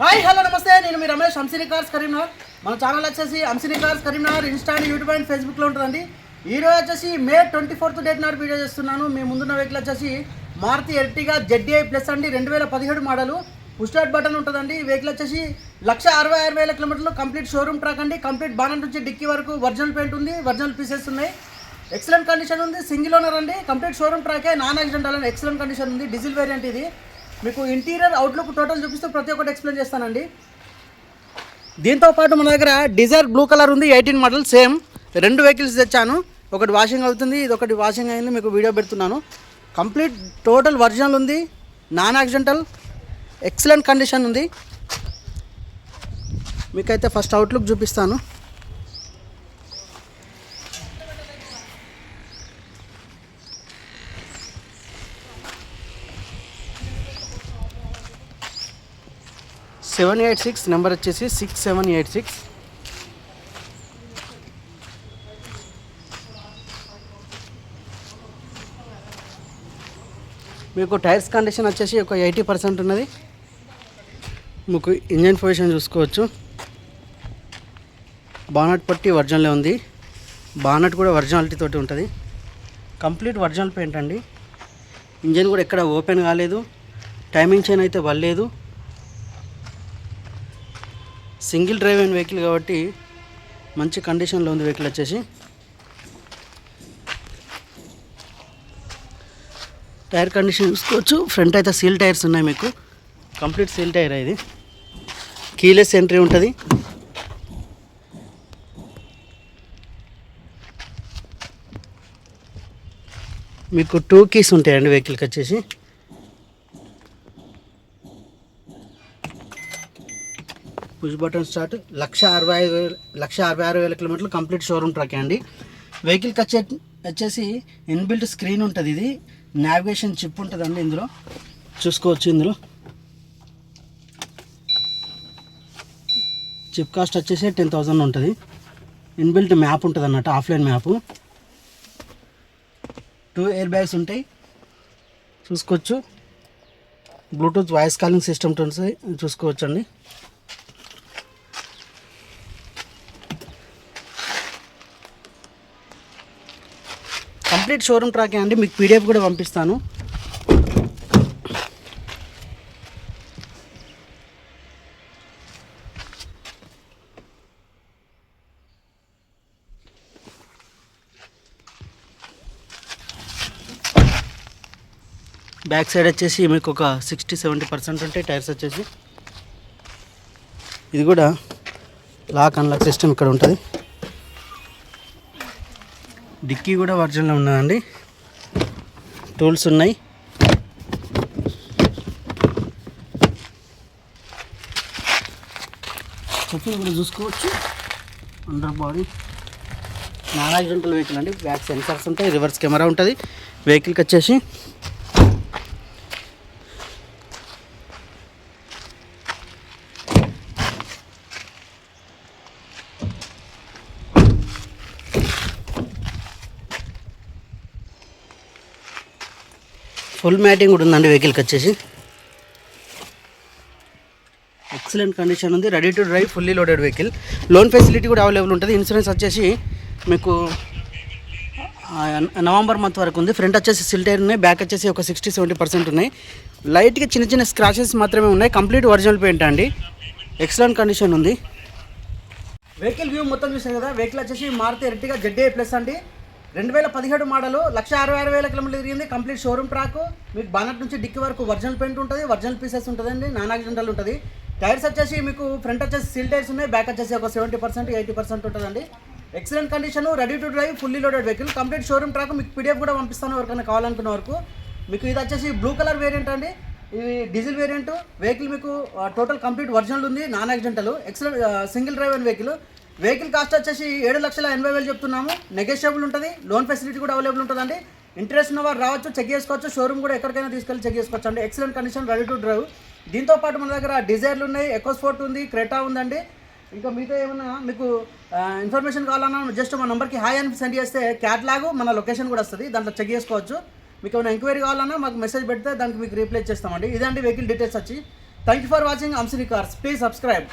Hi hello నమస్తే. నేను మీ రమేష్ హంసిని కార్స్ కరీంనగర్ మన ఛానల్ వచ్చేసి Hamsini cars Karimnagar insta and YouTube and ఫేస్బుక్లో ఉంటుందండి. ఈ రోజు వచ్చేసి మే ట్వంటీ ఫోర్త్ డేట్ నాడు వీడియో చేస్తున్నాను. మీ ముందున్న వెహికల్ వచ్చేసి మారుతి ఎర్టిగా జెడ్డీఐ ప్లస్ అండి. రెండు వేల పదిహేడు మోడలు పుస్టార్ట్ బటన్ ఉంటుందండి. వెహికల్ వచ్చేసి లక్ష అరవై ఆరు వేల కిలోమీటర్లు కంప్లీట్ షోరూమ్ ట్రాక్ అండి. కంప్లీట్ బాణం నుంచి డిక్కీ వరకు ఒరిజినల్ పెయింట్ ఉంది ఒరిజినల్ పీసెస్ ఉన్నాయి. ఎక్సలెంట్ కండిషన్ ఉంది. సింగిల్ ఓనర్ అండి. కంప్లీట్ షోరూమ్ ట్రాకే నాన్ యాక్సిడెంట్ అలా ఎక్సలెంట్ కండిషన్ ఉంది. డీజిల్ వేరియంట్ ఇది. మీకు ఇంటీరియర్ అవుట్లుక్ టోటల్ చూపిస్తూ ప్రతి ఒక్కటి ఎక్స్ప్లెయిన్ చేస్తానండి. దీంతో పాటు మన దగ్గర డిజైర్ బ్లూ కలర్ ఉంది ఎయిటీన్ మోడల్ సేమ్. రెండు వెహికల్స్ తెచ్చాను. ఒకటి వాషింగ్ అవుతుంది ఇది ఒకటి వాషింగ్ అయింది మీకు వీడియో పెడుతున్నాను. కంప్లీట్ టోటల్ ఒరిజినల్ ఉంది నాన్ యాక్సిడెంటల్ ఎక్సలెంట్ కండిషన్ ఉంది. మీకైతే ఫస్ట్ అవుట్లుక్ చూపిస్తాను. సెవెన్ ఎయిట్ సిక్స్ నెంబర్ వచ్చేసి సిక్స్ సెవెన్ ఎయిట్ సిక్స్. మీకు టైర్స్ కండిషన్ వచ్చేసి ఒక ఎయిటీ పర్సెంట్ ఉన్నది. మీకు ఇంజన్ పొజిషన్ చూసుకోవచ్చు. బానట్ పట్టి ఒరిజినలే ఉంది. బానట్ కూడా ఒరిజినాలిటీ తోటి ఉంటుంది. కంప్లీట్ ఒరిజినల్ పెయింట్ అండి. ఇంజన్ కూడా ఎక్కడ ఓపెన్ కాలేదు. టైమింగ్ చైన్ అయితే వల్లేదు సింగిల్ డ్రైవ్ అయిన వెహికల్ కాబట్టి మంచి కండిషన్లో ఉంది వెహికల్ వచ్చేసి. టైర్ కండిషన్ చూసుకోవచ్చు. ఫ్రంట్ అయితే సీల్ టైర్స్ ఉన్నాయి మీకు. కంప్లీట్ సీల్ టైర్ ఇది. కీలెస్ ఎంట్రీ ఉంటుంది. మీకు టూ కీస్ ఉంటాయండి వెహికల్కి వచ్చేసి. పుష్ బటన్ స్టార్ట్ లక్ష అరవై ఐదు వేల లక్ష అరవై ఆరు వేల కిలోమీటర్లు కంప్లీట్ షోరూమ్ ట్రక్ అండి. వెహికల్కి వచ్చే వచ్చేసి ఇన్బిల్ట్ స్క్రీన్ ఉంటుంది ఇది. నావిగేషన్ చిప్ ఉంటుందండి ఇందులో. చూసుకోవచ్చు ఇందులో. చిప్ కాస్ట్ వచ్చేసి టెన్ థౌజండ్ ఉంటుంది. ఇన్బిల్ట్ మ్యాప్ ఉంటుంది అన్నట్టు offline map two air bags ఉంటాయి. చూసుకోవచ్చు. బ్లూటూత్ వాయిస్ కాలింగ్ సిస్టమ్ ఉంటుంది. చూసుకోవచ్చు అండి కంప్లీట్ షోరూమ్ ట్రాకే అండి. మీకు పీడిఎఫ్ కూడా పంపిస్తాను. బ్యాక్ సైడ్ వచ్చేసి మీకు ఒక సిక్స్టీ సెవెంటీ పర్సెంట్ ఉంటాయి టైర్స్ వచ్చేసి. ఇది కూడా లాక్ అన్లాక్ సిస్టమ్ ఇక్కడ ఉంటుంది. డిక్కీ కూడా ఒరిజినల్ ఉన్నదండి. టూల్స్ ఉన్నాయి. చెప్పులు కూడా చూసుకోవచ్చు. Under body non accidental vehicle అండి. బ్యాక్ సెన్సార్స్ ఉంటాయి. రివర్స్ కెమెరా ఉంటుంది. వెహికల్కి వచ్చేసి ఫుల్ మ్యాటింగ్ కూడా ఉందండి వెహికల్కి వచ్చేసి. ఎక్సలెంట్ కండిషన్ ఉంది. Ready to drive fully loaded vehicle loan facility కూడా అవైలబుల్ ఉంటుంది. ఇన్సూరెన్స్ వచ్చేసి మీకు నవంబర్ మంత్ వరకు ఉంది. ఫ్రంట్ వచ్చేసి సిల్టైర్ ఉన్నాయి. బ్యాక్ వచ్చేసి ఒక సిక్స్టీ సెవెంటీ పర్సెంట్ ఉన్నాయి. లైట్గా చిన్న చిన్న స్క్రాచెస్ మాత్రమే ఉన్నాయి. కంప్లీట్ ఒరిజినల్ పెయింట్ అండి. ఎక్సలెంట్ కండిషన్ ఉంది. వెహికల్ వ్యూ మొత్తం చూసాను కదా. వెహికల్ వచ్చేసి మారుతి ఎర్టిగా జెడ్ఏ ప్లస్ అండి. రెండు వేల పదిహేడు మోడలు లక్ష అరవై ఆరు వేల కిలోమీటర్లు తిరిగింది. Complete showroom track. మీకు బానట్ నుంచి డిక్కి వరకు ఒరిజినల్ పెయింట్ ఉంటుంది ఒరిజినల్ పీసెస్ ఉంటుందండి నాన్ యాక్సిడెంటల్ ఉంటుంది. టైర్స్ వచ్చేసి మీకు ఫ్రంట్ వచ్చేసి సీల్ టైర్స్ ఉన్నాయి బ్యాక్ వచ్చేసి ఒక సెవెంటీ పర్సెంట్ ఎయిటీ పర్సెంట్ ఉంటుందండి. Excellent condition ready to drive fully loaded vehicle complete showroom track మీకు పీడిఎఫ్ కూడా పంపిస్తాను ఎవరికైనా కావాలనుకున్న వరకు. మీకు ఇది వచ్చేసి బ్లూ కలర్ వేరియంట్ అండి. ఇది డీజిల్ వేరియంట్ వెహికల్ మీకు టోటల్ కంప్లీట్ ఒరిజినల్ ఉంది non accidental excellent single drive and vehicle vehicle cost వచ్చేసి ఏడు లక్షల ఎనభై వేలు చెప్తున్నాము. నెగోషియబుల్ ఉంటుంది. లోన్ ఫెసిలిటీ కూడా అవైలబుల్ ఉంటుందండి. ఇంట్రెస్ట్ ఉన్న వారు రావచ్చు చెక్ చేసుకోవచ్చు. షోరూమ్ కూడా ఎక్కడికైనా తీసుకెళ్ళి చెక్ చేసుకోవచ్చు. అండి excellent condition ready to drive దీంతో పాటు మన దగ్గర డిజైర్లు ఉన్నాయి ఎకోస్పోర్ట్ ఉంది క్రెటా ఉందండి. ఇంకా మీతో ఏమన్నా మీకు ఇన్ఫర్మేషన్ కావాలన్నా జస్ట్ మా నెంబర్కి హాయ్ అని సెండ్ చేస్తే క్యాట్లాగ్ మన లొకేషన్ కూడా వస్తుంది. దాంట్లో చెక్ చేసుకోవచ్చు. మీకు ఏమైనా ఎంక్వైరీ కావాలన్నా మాకు మెసేజ్ పెడితే దానికి మీకు రీప్లేస్ చేస్తామండి. ఇదండి వెహికల్ డీటెయిల్స్ వచ్చి. థ్యాంక్ యూ ఫర్ వాచింగ్ అంశరీ కార్స్ ప్లీజ్ సబ్స్క్రైబ్